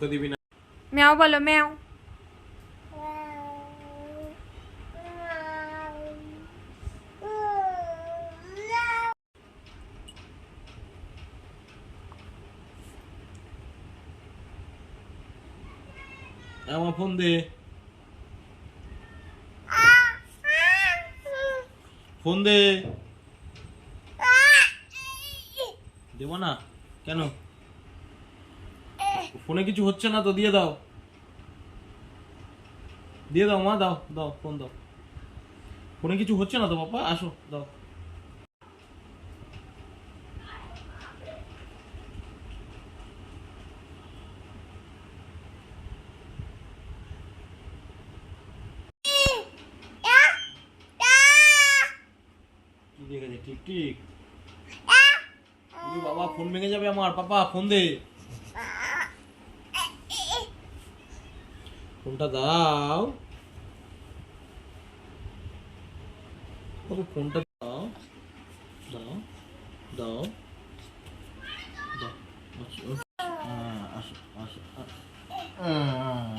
মুখে দিবি না ম্যাও বলো ম্যাও আমার ফোন দে ফোন দে দেবো না কেন ফোনে কিছু হচ্ছে না তো দিয়ে দাও। দিয়ে দাও মা দাও দাও ফোন দাও। ফোনে কিছু হচ্ছে না তো বাবা আসো দাও। ঠিক ঠিক বাবা ফোন ভেঙে যাবে আমার পাপা ফোন দে। ফোনটা দাও। দাও। দাও দাও। আসো। আহ,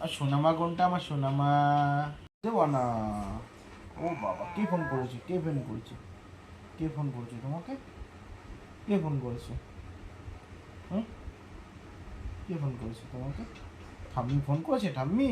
আর সোনামা কোনটা? আমার সোনামা দেবো না ও বাবা কে ফোন করেছে? কে ফোন করেছে? কে ফোন করেছে তোমাকে? কে ফোন করেছে? হুম কে ফোন করেছে তোমাকে ঠাম্মি ফোন করেছে ঠাম্মি